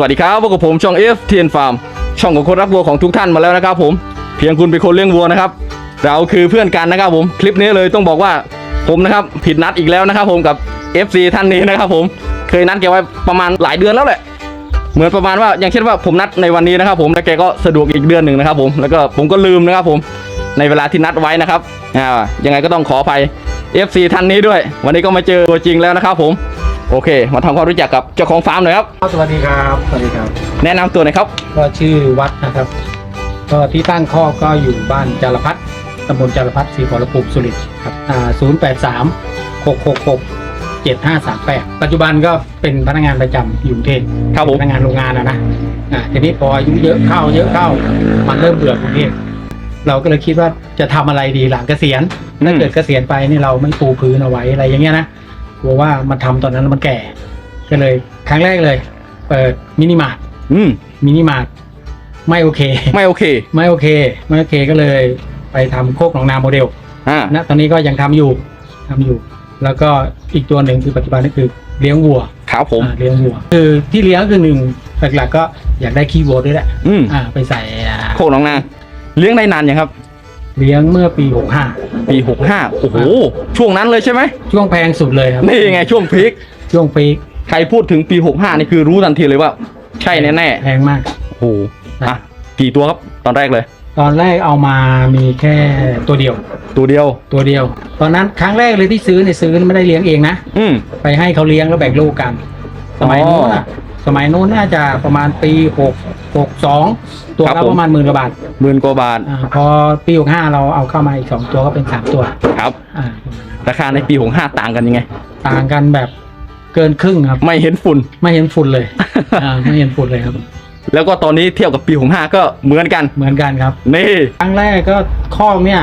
สวัสดีครับพบกับผมช่อง F t n Farm ช่องของคนรักวัวของทุกท่านมาแล้วนะครับ ผม เพียงคุณเป็นคนเลี้ยงวัวนะครับ เราคือเพื่อนกันนะครับ ผมคลิปนี้เลยต้องบอกว่าผมนะครับผิดนัดอีกแล้วนะครับ ผมกับ FC ท่านนี้นะครับผมเคยนัดแกไว้ประมาณหลายเดือนแล้วแหละเหมือนประมาณว่าอย่างเช่นว่าผมนัดในวันนี้นะครับ ผมแล้วแกก็สะดวกอีกเดือนหนึ่งนะครับ ผมแล้วก็ผมก็ลืมนะครับ ผมในเวลาที่นัดไว้นะครับอ่ายังไงก็ต้องขออภัย FC ท่านนี้ด้วย วันนี้ก็มาเจอตัวจริงแล้วนะครับ ผม โอเค มาทำความรู้จักกับเจ้าของฟาร์มหน่อยครับสวัสดีครับ สวัสดีครับ แนะนำตัวหน่อยครับ ก็ชื่อวัดนะครับ ก็ที่ตั้งข้อกก็อยู่บ้านจารพัฒน์ตำบลจารพัฒน์ศรีขอรภูมิสุรินทร์ครับอ่าศูนย์แปดสามหกหกหกเจ็ดห้าสามแปดปัจจุบันก็เป็นพนักงานประจำอยู่กรุงเทพครับผม พนักงานโรงงานนะนะอ่าทีนี้พออายุเยอะเข้าเยอะเข้า มันเริ่มเบื่อกรุงเทพเราก็เลยคิดว่าจะทำอะไรดีหลังเกษียณ ถ้าเกิดเกษียณไปนี่เราไม่ปูพื้นเอาไว้อะไรอย่างเงี้ยนะ กลัวว่ามันทำตอนนั้นแล้วมันแก่ ก็เลย ครั้งแรกเลย เปิดมินิมาร์ทอืมมินิมาร์ทไม่โอเค ไม่โอเคไม่โอเค ไม่โอเคก็เลยไปทำโคกหนองนาโมเดลอ่านะตอนนี้ก็ยังทำอยู่ทำอยู่ แล้วก็อีกตัวหนึ่งคือปัจจุบันนี่คือเลี้ยงวัวครับผม อ่าเลี้ยงวัว คือที่เลี้ยงคือหนึ่งหลักๆก็อยากได้ขี้วัวด้วยแหละอืมอ่าไปใส่อ่าโคกหน้องนาเลี้ยงได้นานยังครับ เลี้ยงเมื่อปีปีหกห้าโอ้โห ช่วงนั้นเลยใช่ไหม65ช่วงแพงสุดเลยครับ นี่ไงช่วงพีคช่วงปีกใครพูดถึงปีหกห้านี่คือรู้ทันทีเลยว่า ใช่แน่แพงมากๆโอ้โหอะกี่ตัวครับตอนแรกเลย ตอนแรกเอามามีแค่ตัวเดียว ตัวเดียว ตัวเดียว ตอนนั้นครั้งแรกเลยที่ซื้อเนี่ยซื้อไม่ได้เลี้ยงเองนะ อืมไปให้เขาเลี้ยงแล้วแบ่งลูกกัน สมัยนู้นอ๋อะอ สมัยนู้นน่าจะประมาณปีหกหกสองตัวครับละผม ประมาณหมื่นกว่าบาทหมื่นกว่าบาทอ่าพอปีหกห้าเราเอาเข้ามาอีกสองตัวก็เป็นสามตัวครับ อ่าราคาในปีหกห้าต่างกันยังไง ต่างกันแบบเกินครึ่งครับ ไม่เห็นฝุ่น ไม่เห็นฝุ่นเลยอ่าไม่เห็นฝุ่นเลยครับ แล้วก็ตอนนี้เทียบกับปีหกห้าก็เหมือนกัน เหมือนกันครับ นี่ ครั้งแรกก็คอกเนี่ย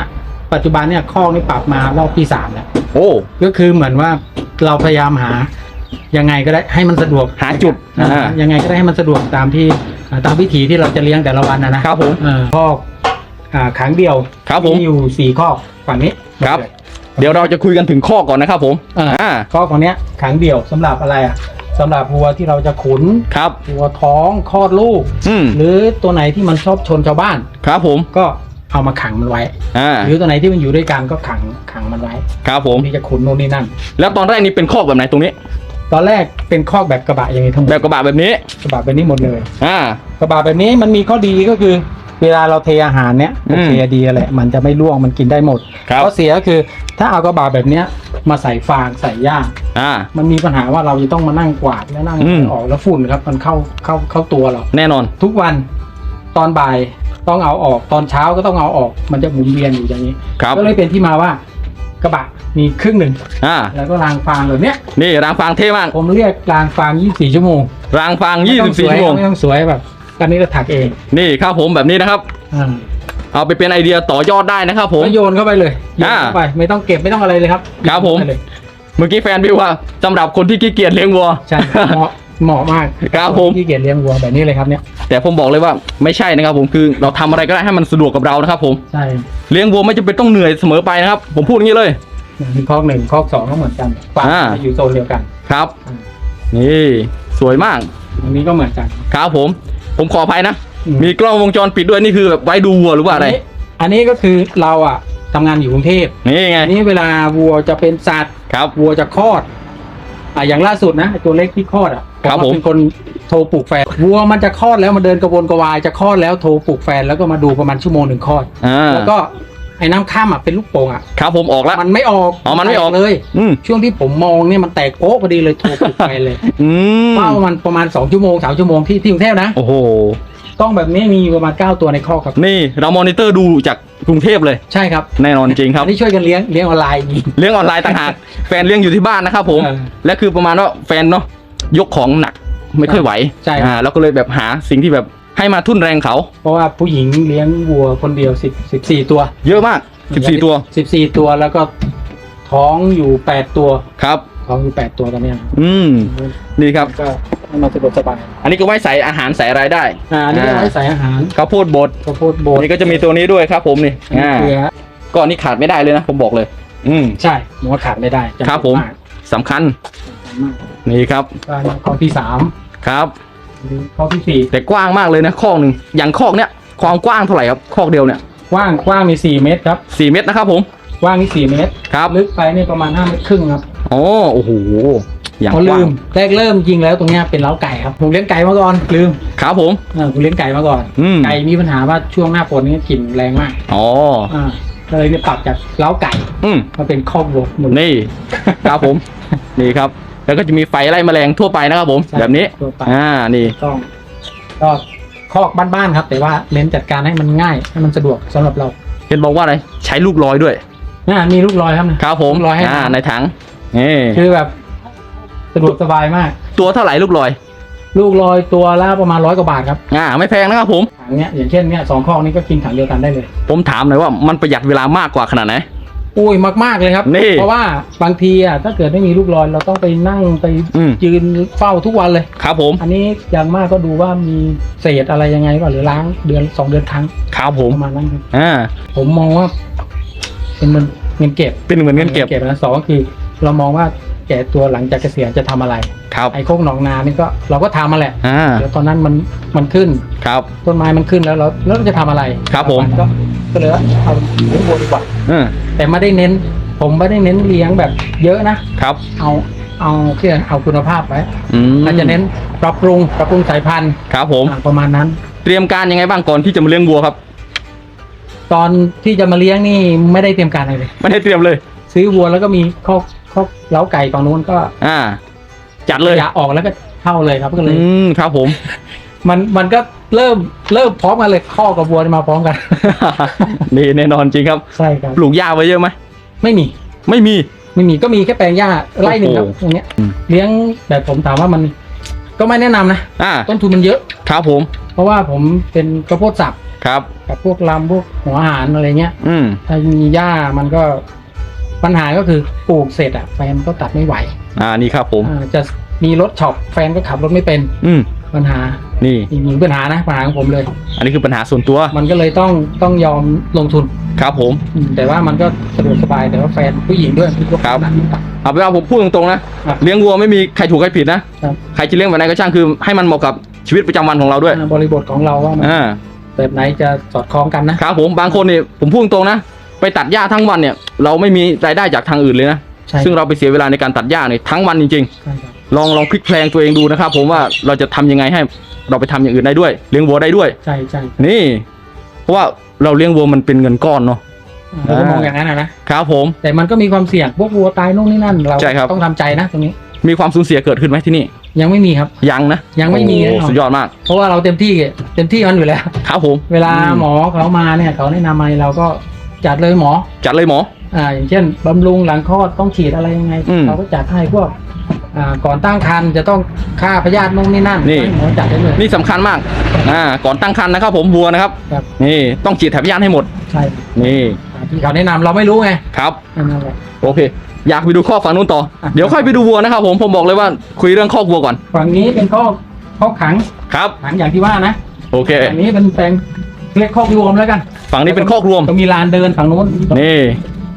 ปัจจุบันเนี่ยคอกนี่ปรับมารอบที่สามแล้ว โอ้ ก็คือเหมือนว่าเราพยายามหา ยังไงก็ได้ให้มันสะดวกหาจุดอ่าอ่า ยังไงก็ได้ให้มันสะดวกตามที่อ่าตามวิถีที่เราจะเลี้ยงแต่ละวันนะนะครับผมเออคอกอ่าขังเดียวครับผม อยู่สี่คอกฝั่งนี้ครับ เดี๋ยวเราจะคุยกันถึงข้อก่อนนะครับผม อ่าอ่าคอกฝั่งเนี้ยขังเดียวสำหรับอะไรอะสำหรับวัวที่เราจะขุนครับ วัวท้องคลอดลูก อืมหรือตัวไหนที่มันชอบชนชาวบ้าน ครับผม ก็เอามาขังมันไว้ อ่า หรือตัวไหนที่มันอยู่ด้วยกันก็ขังขังมันไว้ครับผม ที่จะขุนโน่นนี่นั่น แล้วตอนแรกนี่เป็นข้อแบบไหนตรงนี้ ตอนแรกเป็นคอกแบบกระบะอย่างนี้ทั้งหมดแบบกระบะแบบนี้ กระบะแบบนี้หมดเลย อ่า กระบะแบบนี้มันมีข้อดีก็คือ เวลาเราเทอาหารเนี้ยอืมโอเคดีแหละมันจะไม่ร่วงมันกินได้หมดครับ ข้อเสียก็คือถ้าเอากระบะแบบเนี้ยมาใส่ฟางใส่ย่างอ่า มันมีปัญหาว่าเราจะต้องมานั่งกวาดแล้วนั่งอืม ออกแล้วฝุ่นครับ มันเข้าเข้าเข้าตัวเรา แน่นอน ทุกวันตอนบ่ายต้องเอาออกตอนเช้าก็ต้องเอาออก มันจะหมุนเวียนอยู่อย่างนี้ ครับ ก็เลยเป็นที่มาว่า กระบะมีครึ่งหนึ่งอ่า แล้วก็รางฟางแบบเนี้ย นี่รางฟางเท่มาก ผมเรียกรางฟาง 24 ชั่วโมง รางฟางไม่ต้องส24 ชั่วโมงไม่ต้องสวยแบบอันนี้ก็ถักเอง นี่ครับผมแบบนี้นะครับอ่าเอาไปเป็นไอเดียต่อยอดได้นะครับ ผมก็โยนเข้าไปเลยโยนอ่าเข้าไปไม่ต้องเก็บไม่ต้องอะไรเลยครับ ครับผมโยนเข้าไปเลยเมื่อกี้แฟนพี่ว่าสำหรับคนที่ขี้เกียจเลี้ยงวัว ใช่เหมาะ เหมาะมากครับผม ที่เกียจเลี้ยงวัวแบบนี้เลยครับเนี่ยแต่ผมบอกเลยว่าไม่ใช่นะครับผมคือเราทำอะไรก็ได้ให้มันสะดวกกับเรานะครับผมใช่เลี้ยงวัวไม่จำเป็นต้องเหนื่อยเสมอไปนะครับ ผมพูดอย่างนี้เลย มีคอกหนึ่งคอกสองก็เหมือนกันฟางอ่าจะอยู่โซนเดียวกันครับอ่านี่สวยมากอันนี้ก็เหมือนกัน ครับผม ผมขออภัยนะ อืม มีกล้องวงจรปิดด้วยนี่คือแบบไว้ดูวัวหรือว่าอะไร นนี้อันนี้ก็คือเราอะทำงานอยู่กรุงเทพนี่ไงอันนี้เวลาวัวจะเป็นสัตว์ครับวัวจะคลอดอะอย่างล่าสุดนะไอ้ตัวเล็กที่คลอดอะ ครับผมเป็นคนโทรปลุกแฟนวัวมันจะคลอดแล้วมาเดินกระวนกระวายจะคลอดแล้วโทรปลุกแฟนแล้วก็มาดูประมาณชั่วโมงหนึ่งคลอดอ่าแล้วก็ไอ้น้ำข้ามอะเป็นลูกโป่งอะครับผมออกแล้ว มันไม่ออกอ๋อมันไม่ออกแตเลย อืมช่วงที่ผมมองเนี่ยมันแตกโป๊ะพอดีเลยโทรปลุกแฟนเลยอืมเป้ามันประมาณ2ชั่วโมง3ชั่วโมงที่ที่กรุงเทพนะโอ้โหต้องแบบนี้มีประมาณ 9 ตัวในคอกครับ นี่เรามอนิเตอร์ดูจากกรุงเทพเลย ใช่ครับแน่นอนจริงครับ อันนี้ช่วยกันเลี้ยงเลี้ยงออนไลน์นี่เลี้ยงออนไลน์ต่างหาก แฟนเลี้ยงอยู่ที่บ้านนะครับผม เออ และคือประมาณว่าแฟนเนาะ ยกของหนักไม่ค่อยไหวใช่ครับ อ่าแล้วก็เลยแบบหาสิ่งที่แบบให้มาทุ่นแรงเขา เพราะว่าผู้หญิงเลี้ยงวัวคนเดียว10 14ตัวเยอะมาก 14 ตัวสิบสี่ตัวแล้วก็ท้องอยู่แปดตัว ครับ ท้องอยู่แปดตัวตอนเนี้ยอืมนี่ครับ ก็ให้มันสะดวกสบายอันนี้ก็ไว้ใส่อาหารใส่อะไรได้อ่าอันนี่ก็ไว้ใส่อาหารข้าวโพดบดข้าวโพดโบดนี่ก็จะมีตัวนี้ด้วยครับผมนี่อันนี้อ่าเกลือก็อันนี้ขาดไม่ได้เลยนะผมบอกเลย อืม ใช่ผมว่าขาดไม่ได้จำเป็นครับผมากสำคัญสำคัญ มากนี่ครับก็อันนี้ข้อที่สามครับข้อที่สี่แต่กว้างมากเลยนะคอกหนึ่งอย่างคอกเนี้ยความกว้างเท่าไหร่ครับคอกเดียวเนี่ยกว้างกว้างมีสี่เมตรครับสี่เมตรนะครับผมกว้างมีสี่เมตรครับลึกไปนี่ประมาณห้าเมตรครึ่งครับอ๋อโอ้โหอย่างเขากลืว้างมแรกเริ่มจริงแล้วตรงเนี้ยเป็นเล้าไก่ครับผมเลี้ยงไก่มาก่อนลืมครับผมเออผมเลี้ยงไก่มาก่อนอืมไก่มีปัญหาว่าช่วงหน้าฝนนี่กลิ่นแรงมากอ๋ออ่าก็เลยเนี่ยปรับจากเล้าไก่อืมมาเป็นคอกวัวหมดนี่ครับผมนี่ครับ แล้วก็จะมีไฟไล่แมลงทั่วไปนะครับผม ใช่แบบนี้ ทั่วไป อ่า นี่ ต้องก็คอกบ้านๆครับ แต่ว่าเลนจัดการให้มันง่ายให้มันสะดวกสำหรับเราเห็นบอกว่าอะไร ใช้ลูกลอยด้วย น่ามีลูกลอยครับนะ ครับผมลูกลอยให้ อ่าน้ำในถังนี่คือแบบสะดวกสบายมาก ตัวเท่าไหร่ลูกลอย ลูกลอยตัวละประมาณร้อยกว่าบาทครับอ่า ไม่แพงนะครับผม ถังเนี้ยอย่างเช่นเนี้ยสองคอกนี้ก็กินถังเดียวกันได้เลย ผมถามหน่อยว่ามันประหยัดเวลามากกว่าขนาดไหน อุ้ยมากๆเลยครับ นี่เพราะว่าบางทีอะถ้าเกิดไม่มีลูกลอยเราต้องไปนั่งไปอืม ยืนเฝ้าทุกวันเลย ครับผมอันนี้อย่างมากก็ดูว่ามีเศษอะไรยังไงก็หรือล้างเดือนสองเดือนครั้งครับผมประมาณนั้นครับ อ่าผมมองว่า เป็นเงินเงินเก็บเป็นเหมือนเงินเก็บ นะสองก็คือ เรามองว่า แก่ตัวหลังจากเกษียณจะทำอะไรครับ ไอ้โคกหนองนานี่ก็เราก็ทำมาแหละอ่า เดี๋ยวตอนนั้นมันมันขึ้นครับ ต้นไม้มันขึ้นแล้วเราแล้วเราจะทำอะไรครับผม ก็ก็เลยว่าเอาเลี้ยงวัวดีกว่าอืมแต่ไม่ได้เน้น ผมไม่ได้เน้นเลี้ยงแบบเยอะนะครับ เอาเอาเพื่อเอาคุณภาพไว้อืมเราจะเน้นปรับปรุงปรับปรุงสายพันธุ์ครับผม อ่าประมาณนั้น เตรียมการยังไงบ้างก่อนที่จะมาเลี้ยงวัวครับ ตอนที่จะมาเลี้ยงนี่ไม่ได้เตรียมการอะไรเลย ไม่ได้เตรียมเลย ซื้อวัวแล้วก็มีคอก คอกเล้าไก่ฝั่งนู้นก็อ่า จัดเลยอยากออกแล้วก็เข้าเลยครับก็เลยอืมครับผม มันมันก็เริ่มเริ่มพร้อมกันเลยข้อกับวัวมาพร้อมกัน นี่แน่นอนจริงครับใช่ครับปลูกหญ้าไว้เยอะไหมไม่มี ไม่มีไม่มีก็มีแค่แปลงหญ้าไร่หนึ่งครับโอ้โหตรงเนี้ยอืมเลี้ยงแบบผมถามว่ามันก็ไม่แนะนำนะอ่าต้นทุนมันเยอะครับผม เพราะว่าผมเป็นกระโพดสับครับ กับพวกลำพวกหัวอาหารอะไรเงี้ย อืมถ้ามีหญ้ามันก็ ปัญหาก็คือปลูกเสร็จอะแฟนก็ตัดไม่ไหวอ่านี่ครับผม อ่าจะมีรถช็อปแฟนก็ขับรถไม่เป็นอืมปัญหานี่ อีกหนึ่งปัญหานะปัญหาของผมเลย อันนี้คือปัญหาส่วนตัวมันก็เลยต้องต้องยอมลงทุนครับผม อืมแต่ว่ามันก็สะดวกสบายแต่ว่าแฟนผู้หญิงด้วยที่ก็ครับตัดเอาเป็นว่าผมพูดตรงๆนะครับ เลี้ยงวัวไม่มีใครถูกใครผิดนะครับใครจะเลี้ยงแบบไหนก็ช่างคือให้มันเหมาะกับชีวิตประจำวันของเราด้วยอ่าบริบทของเราว่ามันอ่าแบบไหนจะสอดคล้องกันนะ ครับผมบางคนเนี่ยผมพูดตรงๆนะ ไปตัดหญ้าทั้งวันเนี่ย เราไม่มีรายได้จากทางอื่นเลยนะใช่ ซึ่งเราไปเสียเวลาในการตัดหญ้าเนี่ยทั้งวันจริง ใช่ครับๆ ลองลองพลิกแพลงตัวเองดูนะครับ ผมว่าเราจะทำยังไงให้ เราไปทำอย่างอื่นได้ด้วย เลี้ยงวัวได้ด้วย ใช่ใช่นี่ เพราะว่าเราเลี้ยงวัวมันเป็นเงินก้อนเนาะ เราก็มองอย่างนั้นนะนะครับผม แต่มันก็มีความเสี่ยงพวกวัวตายนู่นนี่นั่นเราใช่ครับ ต้องทำใจนะตรงนี้มีความสูญเสียเกิดขึ้นไหมที่นี่ ยังไม่มีครับ ยังนะยังไม่มีโอ้แน่นอนสุดยอดมาก เพราะว่าเราเต็มที่เต็มที่มันอยู่แล้ว ครับผม เวลาอืม หมอเขามาเนี่ยเขาแนะนำอะไรเราก็ จัดเลยหมอ จัดเลยหมอ อ่า อย่างเช่นบำรุงหลังคลอดต้องฉีดอะไรยังไงอืมเราก็จัดให้พวกอ่าก่อนตั้งครรภ์จะต้องฆ่าพยาธินู่นนี่นั่นนี่หมอจัดได้เลย นี่สำคัญมากอ่าก่อนตั้งครรภ์นะครับ ผมวัวนะครับ ครับ นี่ต้องฉีดแถบยานให้หมด ใช่นี่ที่เขาแนะนำเราไม่รู้ไงครับนั่นแหละ โอเค อยากไปดูข้อกฝั่งนู้นต่อ อะ เดี๋ยวค่อยไปดูวัวนะครับ ผมผมบอกเลยว่าคุยเรื่องข้อกวัวก่อนฝั่งนี้เป็นข้อข้อขังครับ ขังอย่างที่ว่านะโอเค ฝั่งนี้เป็นแปลง เรียกข้อกรวมแล้วกันฝั่งนี้เป็นข้อกรวมก็มีลานเดินฝั่งนู้นนี่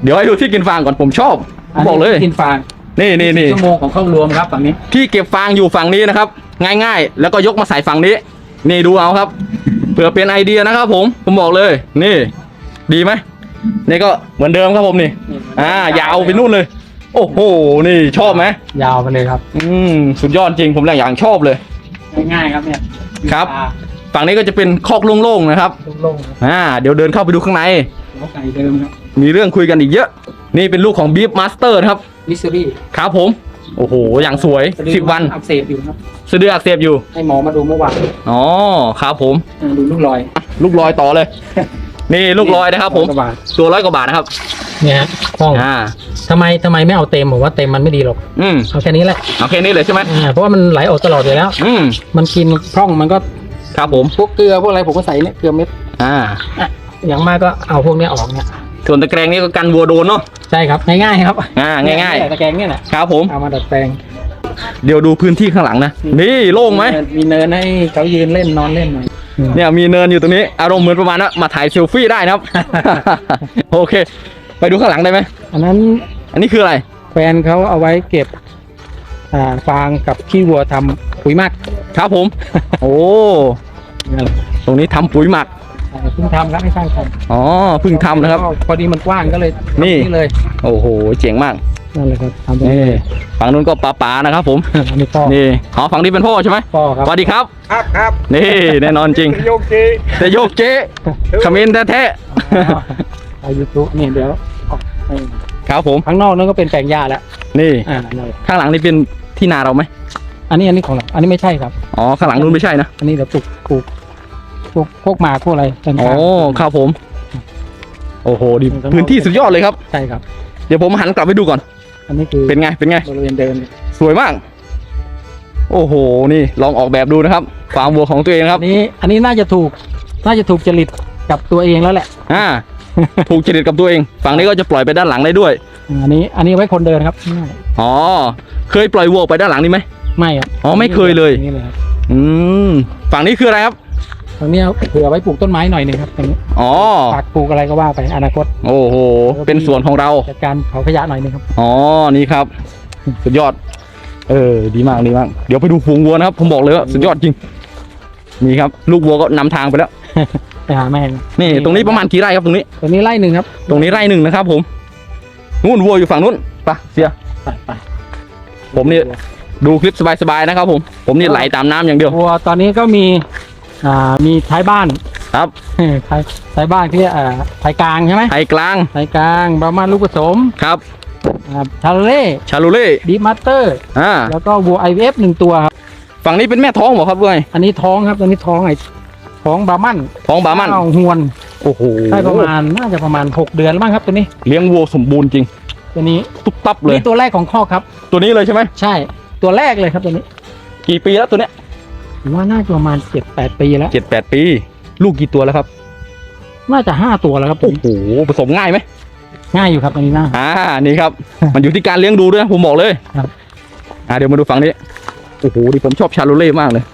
เดี๋ยวให้ดูที่กินฟางก่อนผมชอบผมบอกเลยกินฟางนี่นี่นี่ชั่วโมงของข้อกรวมครับฝั่งนี้ ที่เก็บฟางอยู่ฝั่งนี้นะครับ ง่ายๆ แล้วก็ยกมาใส่ฝั่งนี้ นี่ดูเอาครับเผื่อเป็นไอเดียนะครับ ผมผมบอกเลย นี่ ดีไหมนี่ก็เหมือนเดิมครับผมนี่ อ่ายาวไปนู่นเลย โอ้โหนี่ชอบไหมยาวไปเลยครับ อืมสุดยอดจริงผมแรงอย่างชอบเลย ง่ายๆครับเนี่ยครับ ฝั่งนี้ก็จะเป็นคอกโล่งๆนะครับโล่งๆครับอ่าเดี๋ยวเดินเข้าไปดูข้างในหัวไก่เดิมครับมีเรื่องคุยกันอีกเยอะ นี่เป็นลูกของบีฟมาสเตอร์ครับมิสซิรี่ครับผม โอ้โห อย่างสวยสิบวันอักเสบอยู่ครับสะดืออักเสบอยู่ ให้หมอมาดูเมื่อวานอ๋อครับผมอ่าดูลูกรอย ลูกลอยต่อเลย นี่ลูกลอยนะครับ ผมกว่าบาท ตัวร้อยกว่าบาทนะครับเนี่ยฮะห้องอ่าทำไมทำไมไม่เอาเต็มผมว่าเต็มมันไม่ดีหรอกอืมเอาแค่นี้แหละโอเคนี่เลยใช่ไหมอ่าเพราะว่ามันไหลออกตลอดอยู่แล้ว อืมมันกินพร่องมันก็ ครับผมพวกเกลือพวกอะไรผมก็ใส่เนี่ยเกลือเม็ดอ่าอะอย่างมากก็เอาพวกเนี้ยออกเนี่ยส่วนตะแกรงนี่ก็กันวัวโดนเนาะใช่ครับง่ายๆครับอ่าง่ายๆตะแกรงเนี่ยแหละๆครับผมเอามาดัดแปลง เดี๋ยวดูพื้นที่ข้างหลังนะนี่โล่งไหมมีเนินให้เขายืนเล่นนอนเล่นหน่อยเนี่ยมีเนินอยู่ตรงนี้อารมณ์เหมือนประมาณว่ามาถ่ายเซลฟี่ได้นะครับ โอเค ไปดูข้างหลังได้ไหมอันนั้นอันนี้คืออะไรแฟนเขาเอาไว้เก็บอ่าฟางกับขี้วัวทำปุ๋ยหมักครับผม โอ้นั่นแหละ ตรงนี้ทำปุ๋ยหมักใช่เพิ่งทำครับไม่ใช่ครับอ๋อเพิ่งทำนะครับ ก็พอดีมันกว้างก็เลยทำนี่ เลยโอ้โห เจ๋งมาก นั่นเลยครับทำตรงนี่นี้เลยฝั่งนู้นก็ป๋าป๋านะครับผม อันนี้พ่อนี่อ๋อฝั่งนี้เป็นพ่อใช่ไหมพ่อครับสวัสดีครับ ครับครับนี่ แน่นอนจริง โยกจีแต่โยกเจ๊ขมิ้นแท้อายุทุนี่เดี๋ยวออกให้ๆครับผม ข้างนอกนั่นก็เป็นแปลงหญ้าแล้วนี่ อ่านั่นเลยข้างหลังนี่เป็นที่นาเราไหมอันนี้อันนี้ของเราอันนี้ไม่ใช่ครับ อ๋อ ข้างหลังนู้นไม่ใช่นะ อันนี้เดี๋ยวปลูกปลูกพ วกพวกหมากพวกอะไรต่างๆ อ๋อครับผม โอ้โหดีพื้นที่สุดยอดเลยครับ ใช่ครับ เดี๋ยวผมหันกลับไปดูก่อน อันนี้คือเป็นไง เป็นไง บริเวณเดินสวยมาก โอ้โห นี่ลองออกแบบดูนะครับฟาร์มวัวของตัวเองครับอันนี้อันนี้น่าจะถูกน่าจะถูกจริตกับตัวเองแล้วแหละอ่า ถูกจริตกับตัวเอง ฝั่งนี้ก็จะปล่อยไปด้านหลังได้ด้วยอ่าอันนี้อันนี้ไว้คนเดินครับง่ายอ๋อ เคยปล่อยวัวออกไปด้านหลังนี่ไหม ไม่ครับอ๋อไม่เคยเลย นี่เลยครับ อืม ฝั่งนี้คืออะไรครับ ตรงนี้เผื่อไว้ปลูกต้นไม้หน่อยหนึ่งครับตรงนี้อ๋อ ปากปลูกอะไรก็ว่าไปอนาคตโอ้โห เป็นสวนของเรา จัดการเผาขยะหน่อยหนึงครับ อ๋อ นี่ครับ สุดยอด เออ ดีมาก ดีมาก เดี๋ยวไปดูฝูงวัวนะครับ ผมบอกเลยว่าสุดยอดจริง นี่ครับ ลูกวัวก็นำทางไปแล้ว ไปหาแม่งนี่ ตรงนี้ประมาณกี่ไร่ครับตรงนี้ ตรงนี้ไร่หนึ่งครับตรงนี้ไร่หนึ่งนะครับ ผม นู่นวัวอยู่ฝั่งนู้นไปะเสีย ไปไปผมนี่ดูคลิปสบายๆนะครับผม ผมนี่ไหลตามน้ำอย่างเดียว วัวตอนนี้ก็มี อ่ามีท้ายบ้านครับท้ายท้ายบ้านที่อ่าท้ายกลางใช่ไหมไทยกลางท้ายกลางประมาณลูกผสมครับ อ่าชาเล่ชาลูเล่ดีมัตเตอร์ อ่าแล้วก็วัว IVF หนึ่งตัวครับฝั่งนี้เป็นแม่ท้องเหรอครับเว้ยอันนี้ท้องครับตัวนี้ท้องไอ้ท้องบาร์มันท้องบามันข้าวหวนโอ้โหได้ประมาณน่าจะประมาณ 6 เดือนแล้วมั้งครับตัวนี้เลี้ยงวัวสมบูรณ์จริง ตัวนี้ตุ๊บตับเลย นี่ตัวแรกของข้อกครับ ตัวนี้เลยใช่ไหมใช่ ตัวแรกเลยครับตัวนี้ กี่ปีแล้วตัวเนี้ย ผมว่าน่าจะประมาณ7-8ปีแล้ว เจ็ดแปดปี ลูกกี่ตัวแล้วครับ น่าจะ5ตัวแล้วครับตัวโอ้นี้โหผสมง่ายไหมง่ายอยู่ครับตัวนี้น่าอ่านี่ครับ มันอยู่ที่การเลี้ยงดูด้วยนะผมบอกเลยครับอ่าเดี๋ยวมาดูฝั่งนี้โอ้โหดิผมชอบชาโลเล่มากเลย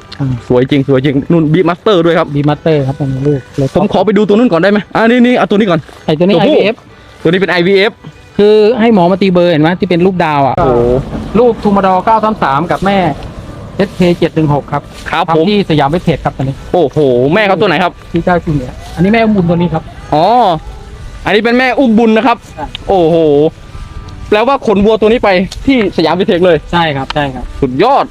สวยจริงสวยจริงนุ่นบีมาสเตอร์ด้วยครับ บีมัตเตอร์ครับตัวนี้ลูกเลยผมขอไปดูตัวนู้นก่อนได้ไหมอ่านี่นี่เอาตัวนี้ก่อน ไอตัวนี้ ตัวผู้ IVF ตัวนี้เป็น IVF คือให้หมอมาตีเบอร์เห็นไหมที่เป็นรูปดาวอะโอ้โห ลูกทูมาดอ933 กับแม่ SK 716ครับครับผมทำที่สยามเวทเทรดครับตอนนี้โอ้โห แม่เขาตัวไหนครับ ที่เจ้าจูเนียร์อันนี้แม่อุ้มบุญตัวนี้ครับ อ๋อ อันนี้เป็นแม่อุ้มบุญนะครับ ใช่ โอ้โห แปลว่าขนวัวตัวนี้ไปที่สยามวิเทคเลย ใช่ครับใช่ครับสุดยอด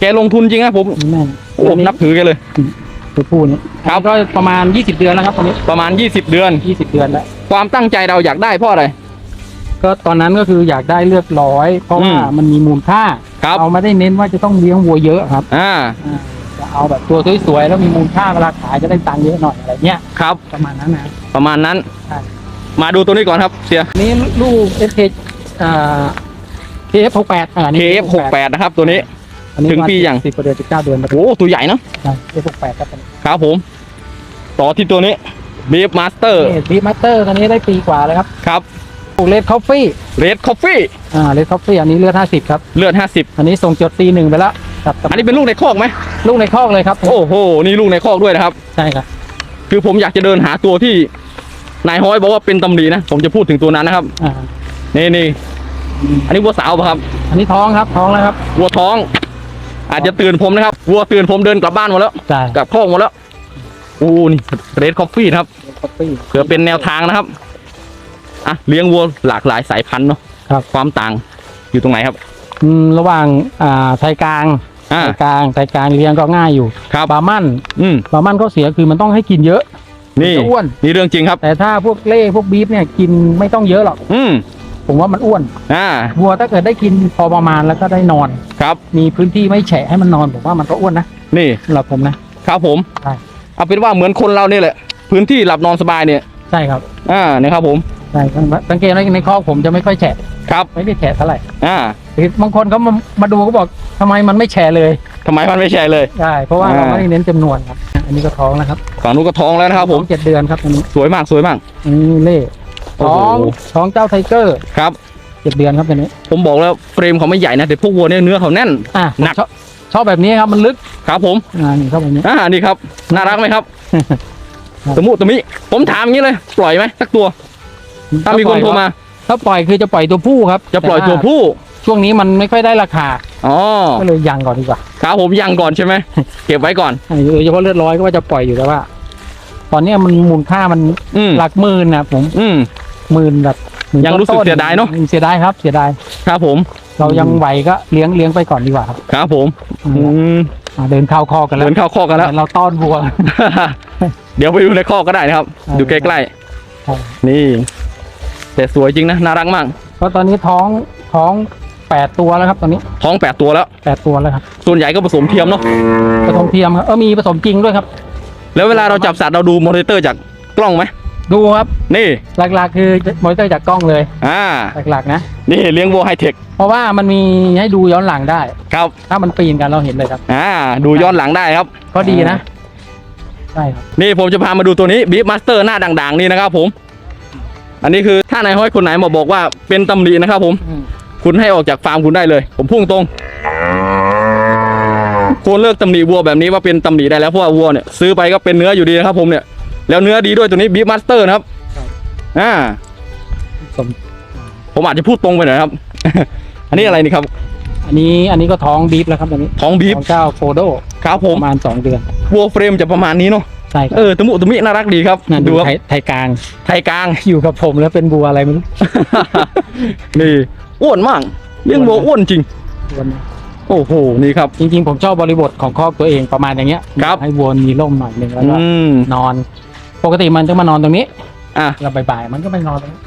แกลงทุนจริงนะผมนี่แม่โอ้ผมนับถือแกเลย ตัวผู้นี่ครับก็ประมาณ 20 เดือนแล้วครับตอนนี้ ประมาณ 20 เดือน 20 เดือนแล้วความตั้งใจเราอยากได้เพราะอะไร ก็ตอนนั้นก็คืออยากได้เลือดร้อย เพราะว่าอืมมันมีมูลค่าครับ เราไม่ได้เน้นว่าจะต้องเลี้ยงวัวเยอะครับอ่าอ่าจะเอาแบบตัวสวยๆแล้วมีมูลค่าเวลาขายจะได้ตังค์เยอะหน่อยอะไรเงี้ยครับ ประมาณนั้นนะ ประมาณนั้น ใช่ มาดูตัวนี้ก่อนครับเสีย นี่ลูก SK อ่า KF68 อ่านี่ KF68 นะครับตัวนี้ อันนี้ถึงปียัง สิบกว่าเดือนสิบเก้าเดือนแล้วโอ้ตัวใหญ่นะใช่ KF68 ครับตอนนี้ครับผม ต่อที่ตัวนี้ Beef Master นี่บีมัตเตอร์ตอนนี้ได้ปีกว่าแล้วครับ ครับ ปลูกเลดคอฟฟี่ Red Coffee อ่าเลดคอฟฟี่อันนี้เลือด 50 ครับ เลือดอันนี้ส่งจดตีหนึ่งไปแล้วกับกับ50อันนี้เป็นลูกในคอกไหมลูกในคอกเลยครับ โอ้โห นี่ลูกในคอกด้วยนะครับ ใช่ครับ คือผมอยากจะเดินหาตัวที่นายฮ้อยบอกว่าเป็นตำหนินะ ผมจะพูดถึงตัวนั้นนะครับ อ่า นี่นี่อันนี้วัวสาวป่ะครับ อันนี้ท้องครับท้องแล้วครับ วัวท้อง อาจจะตื่นผมนะครับ วัวตื่นผมเดินกลับบ้านหมดแล้ว ใช่ กลับคอกหมดแล้วอู้นี่เรดคอฟฟี่ครับ คอฟฟี่ เผื่อเป็นแนวทางนะครับ อะเลี้ยงวัวหลากหลายสายพันธุ์เนาะครับ ความต่างอยู่ตรงไหนครับ อืมระหว่างอ่าไทยกลางอ่า ไทยกลางไทยกลางเลี้ยงก็ง่ายอยู่ครับ บาร์มันอืมบาร์มันก็เสียคือมันต้องให้กินเยอะนี่จะอ้วน นี่เรื่องจริงครับ แต่ถ้าพวกเล่พวกบีฟเนี่ยกินไม่ต้องเยอะหรอกอืมผมว่ามันอ้วนอ่าวัวถ้าเกิดได้กินพอประมาณแล้วก็ได้นอน ครับ มีพื้นที่ไม่แฉะให้มันนอนผมว่ามันก็อ้วนนะนี่สำหรับผมนะ ครับผมใช่ เอาเป็นว่าเหมือนคนเรานี่แหละ พื้นที่หลับนอนสบายเนี่ย ใช่ครับ อ่านี่ครับผม ใช่ครับสังเกตว่าในคอกผมจะไม่ค่อยแฉะครับ ไม่ได้แฉะเท่าไหร่อ่าคือบางคนเขามามาดูก็บอกทำไมมันไม่แฉะเลยทำไมมันไม่ใช่เลยใช่เพราะว่าอ่าเราไม่ได้เน้นจำนวนครับอันนี้ก็ท้องนะครับฝั่งนู้นก็ท้องแล้วนะครับ ผมท้องเจ็ดเดือนครับอันนี้สวยมากสวยมากอันนี้เล่โอ้ท้โหองท้องเจ้าไทเกอร์ครับเจ็ดเดือนครับอันนี้ ผมบอกแล้วเฟรมเขาไม่ใหญ่นะแต่พวกวัวเนี่ยเนื้อเขาแน่นอะหนักชอบชอบแบบนี้ครับมันลึกครับผมอ่านี่ครับแบบนี้อ่านี่ครับ น่ารักไหมครับครับสมุตมิผมถามอย่างนี้เลย ปล่อยไหมสักตัว ถ้ามีคนโทรมา ถ้าปล่อยคือจะปล่อยตัวผู้ครับจะปล่อยแตัวผู้ ช่วงนี้มันไม่ค่อยได้ราคาอ๋อก็เลยยังก่อนดีกว่าครับผมยังก่อนใช่ไหม เก็บไว้ก่อน โดยเฉพาะเลือดร้อยก็ว่าจะปล่อยอยู่แต่ว่า ตอนเนี้ยมันมูลค่ามันอืมหลักหมื่นนะผมอืม หมื่นแบบหมื่นยังรู้สึกต้นๆเสียดายเนอะ เสียดายครับ เสียดายครับผมเรายังไหวก็เลี้ยงเลี้ยงไปก่อนดีกว่าครับครับผมอืมอ่าเดินเข้าคอกกันแล้เดิวนเข้าคอกกันแล้ว เราต้อนวัว เดี๋ยวไปดูในคอกก็ได้นะครับเออดูใกล้ๆ นี่ แต่สวยจริงนะน่ารักมาก เพราะตอนนี้ท้องท้องแปดตัวแล้วครับตอนนี้ท้องแปดตัวแล้วแปดตัวแล้วครับส่วนใหญ่ก็ผสมเทียมเนาะผสมเทียมครับเออมีผสมจริงด้วยครับ แล้วเวลาเราจับสัตว์เราดูมอนิเตอร์จากกล้องไหมดูครับนี่หลักๆ คือมอนิเตอร์จากกล้องเลยอ่าหลักๆนะนี่เลี้ยงวัวไฮเทคเพราะว่ามันมีให้ดูย้อนหลังได้ ครับ ถ้ามันปีนกันเราเห็นเลยครับอ่าดูย้อนหลังได้ครับ ก็ดีนะใช่ครับนี่ผมจะพามาดูตัวนี้บีฟมาสเตอร์หน้าด่างๆนี่นะครับผม อันนี้คือถ้านายห้อยคนไหนมาบอกว่าเป็นตำหนินะครับ ผม คุณให้ออกจากฟาร์มคุณได้เลย ผมพุ่งตรงควรเลิกตำหนิวัวแบบนี้ว่าเป็นตำหนิได้แล้วเพราะว่าวัวเนี่ยซื้อไปก็เป็นเนื้ออยู่ดีนะครับ ผมเนี่ย แล้วเนื้อดีด้วยตัวนี้บีฟมาสเตอร์นะครับครับอ่าสมผมอาจจะพูดตรงไปหน่อยนะครับ อันนี้อะไรนี่ครับ อันนี้อันนี้ก็ท้องบีฟแล้วครับตอนนี้ท้องบีฟของเจ้าโฟโดครับผปมระมาณสองเดือนวัวเฟรมจะประมาณนี้เนาะ ใช่ครับเออตะมุตะมิน่ารักดีครับนั่นดูดูครับไทยไทยกลาง ไทยกลางอยู่กับผมแล้วเป็นบัวอะไรไม่รู้ นี่อ้วนมากเลี้ยงวัวอ้วนจริงบัวนะโอ้โหนี่ครับ จริงๆ ผมชอบบริบทของครอบตัวเองประมาณอย่างเงี้ยครับให้วัวมีร่มหน่อยหนึ่งแล้วอืก็มนอน ปกติมันจะมานอนตรงนี้ อะแล้วบ่ายๆมันก็ไปนอนตรงนี้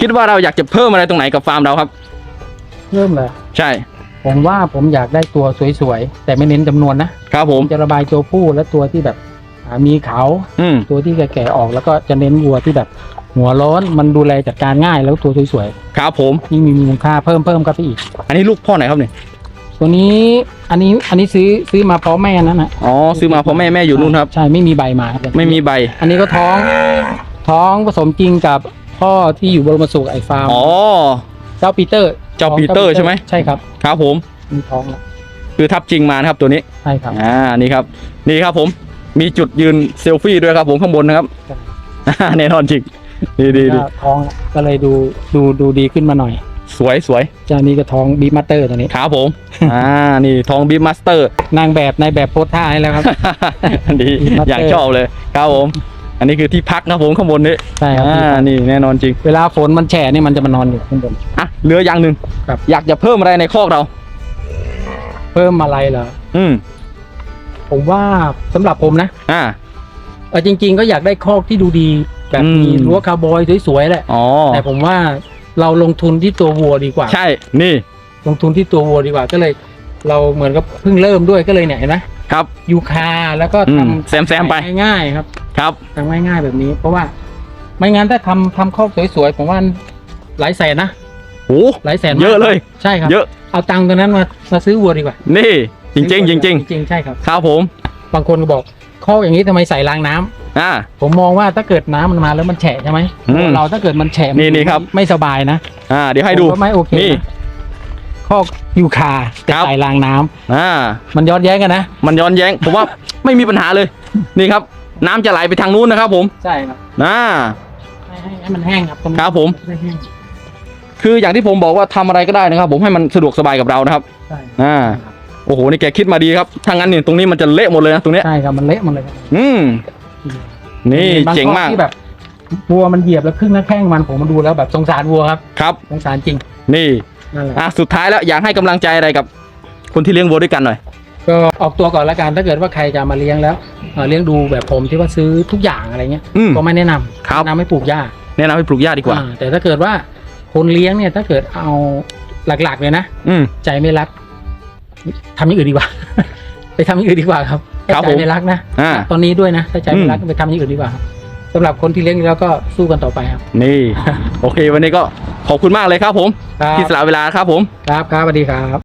คิดว่าเราอยากจะเพิ่มอะไรตรงไหนกับฟาร์มเราครับเริ่มเลยใช่ ผมว่าผมอยากได้ตัวสวยๆแต่ไม่เน้นจำนวนนะครับผผมมจะระบายตัวผู้และตัวที่แบบอ่า มีเขาอืมตัวที่แก่ๆออกแล้วก็จะเน้นวัวที่แบบ หัวร้อนมันดูแลจัดการง่ายแล้วตัวสวยครับผม ๆยิ่งมีมูลค่าเพิ่มเพิ่มก็ไปอีก อันนี้ลูกพ่อไหนครับเนี่ยตัวนี้อันนี้อันนี้ซื้อซื้อมาพร้อมแม่นั่นนะอ๋อซื้อมาเพราะแม่แม่อยู่นู่นครับ ใช่ไม่มีใบมาครับไม่มีใบอันนี้ก็ท้อง ท้องผสมจริงกับพ่อที่อยู่บรมสุขไอฟาร์มอ๋อ เจ้าปีเตอร์เจ้าปีเตอร์ใช่ไหม ใช่ครับครับผม มีท้องแล้วคือทับจริงมานะครับตัวนี้ ใช่ครับ อ่านี่ครับ นี่ครับผม มีจุดยืนเซลฟี่ด้วยครับ ผมข้างบนนะครับ แน่นอนจริงดีดีดีก็ท้องแล้วก็เลยดูดูดูดีขึ้นมาหน่อย สวยสวยเจ้านี้ก็ท้องบีมาสเตอร์ตัวนี้ครับผมอ่านี่ทองบีมาสเตอร์นางแบบในายแบบโพสท่าให้แล้วครับดี Beef Master อย่างชอบเลยครับผมอันนี้คือที่พักครับผมข้างบนนี้ใช่ครับอ่านี่แน่นอนจริง เวลาฝนมันแฉะนี่มันจะมานอนอยู่ข้างบนอะเหลืออย่างหนึ่งครับอยากจะเพิ่มอะไรในคอกเรา เพิ่มอะไรเหรออืม ผมว่าสำหรับผมนะอ่า เออจริง ๆ ก็อยากได้คอกที่ดูดีแบบอืมมีรั้วคาร์บอยสวยๆแหละ อ๋อแต่ผมว่าเราลงทุนที่ตัววัวดีกว่า ใช่นี่ลงทุนที่ตัววัวดีกว่าก็เลย เราเหมือนกับเพิ่งเริ่มด้วยก็เลยเนี่ยเห็นไหมครับ ยูคาแล้วก็อืมทำแซมๆไป ง่ายๆครับครับ ทำง่ายๆแบบนี้ เพราะว่าไม่งั้นถ้าทำทำคอกสวยๆผมว่าหลายแสนนะโอ้หลายแสนมากเยอะเลย ใช่ครับเยอะ เอาตังค์ตัวนั้นมามาซื้อวัวดีกว่า นี่ จริงๆจริงๆจริงๆใช่ครับครับผม บางคนก็บอกคอกอย่างนี้ทำไมใส่รางน้ำอ่าผมมองว่าถ้าเกิดน้ำมันมาแล้วมันแฉะใช่ไหมอืมเราถ้าเกิดมันแฉะมันี่นี่ครับไม่สบายนะ อ่า เดี๋ยวให้ดูผมก็ไม่โอเคนี่นะคอกยูคาแต่ครับใส่รางน้ำอ่า มันย้อนแย้งกันนะ มันย้อนแย้งผมว่าไม่มีปัญหาเลย นี่ครับ น้ำจะไหลไปทางนู้นนะครับ ผมใช่ครับอ่าให้ให้ให้มันแห้งครับตรงนี้ครับผมให้แห้งคืออย่างที่ผมบอกว่าทำอะไรก็ได้นะครับ ผมให้มันสะดวกสบายกับเรานะครับใช่อ่า โอ้โหนี่แกคิดมาดีครับถ้างั้นเนี่ยตรงนี้มันจะเละหมดเลยนะตรงเนี้ยใช่ครับมันเละหมันเลยครับอืมนี่บเจ๋งคอกมากที่แบบวัวมันเหยียบแล้วครึ่งหน้าแข้งมันผมมาดูแล้วแบบสงสารวัวครับครับ สงสารจริงนี่นั่นแหละ อะสุดท้ายแล้วอยากให้กำลังใจอะไรกับ คนที่เลี้ยงวัวด้วยกันหน่อย ก็ออกตัวก่อนละกันถ้าเกิดว่าใครจะมาเลี้ยงแล้วเอ่อเลี้ยงดูแบบผมที่ว่าซื้อทุกอย่างอะไรเงี้ยอืม ก็ไม่แนะนำครับแนะนำให้ปลูกหญ้าแนะนำให้ปลูกหญ้าดีกว่า อ่แต่ถ้าเกิดว่าคนเลี้ยงเนี่ยถ้าเกิดเอาหลักๆเลยนะ อืม ใจไม่รัก ทำอย่างอื่นดีกว่า ไปทำอย่างอื่นดีกว่าครับถ้าครับใจผมไม่รักนะอ่า ตอนนี้ด้วยนะถ้าใจไม่รักอืมไปทำอย่างอื่นดีกว่าครับสำหรับคนที่เลี้ยงแล้วก็สู้กันต่อไปครับ นี่ โอเค วันนี้ก็ขอบคุณมากเลยครับผม ครับ ที่สละเวลาครับผม ครับครับสวัสดีครับ